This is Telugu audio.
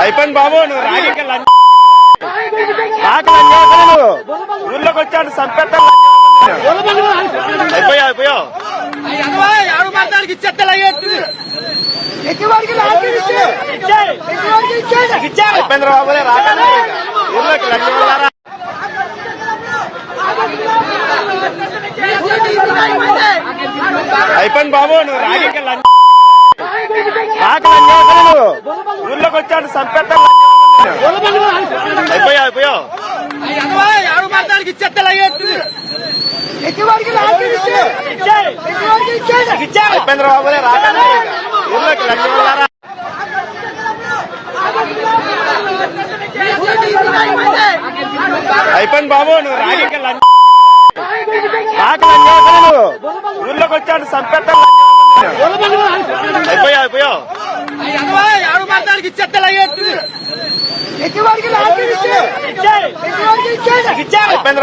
అయిపోయింది బాబు నువ్వు రాగిక ఊళ్ళోకి వచ్చాడు సంపెట్ట అయిపోయా అయిపోయావు. ఆరు మాసాలకి అయిపోయింది బాబులే రాక ఊళ్ళోకి లంచ్ అయిపోయింది బాబు నువ్వు రాగిక నువ్వు ఊళ్ళోకి వచ్చాడు సంపెట్ట అయిపోయా? అయిపోయావు అయిపోయింది ఊళ్ళోకి అయిపోయింది బాబు నువ్వు రాగిక ఊళ్ళోకి వచ్చాడు సంపెట్ట అయిపోయా అయిపోయా? ఆరు మాసాలకి ఇచ్చేత్తలు అయ్యేస్తుంది అయిపోయింది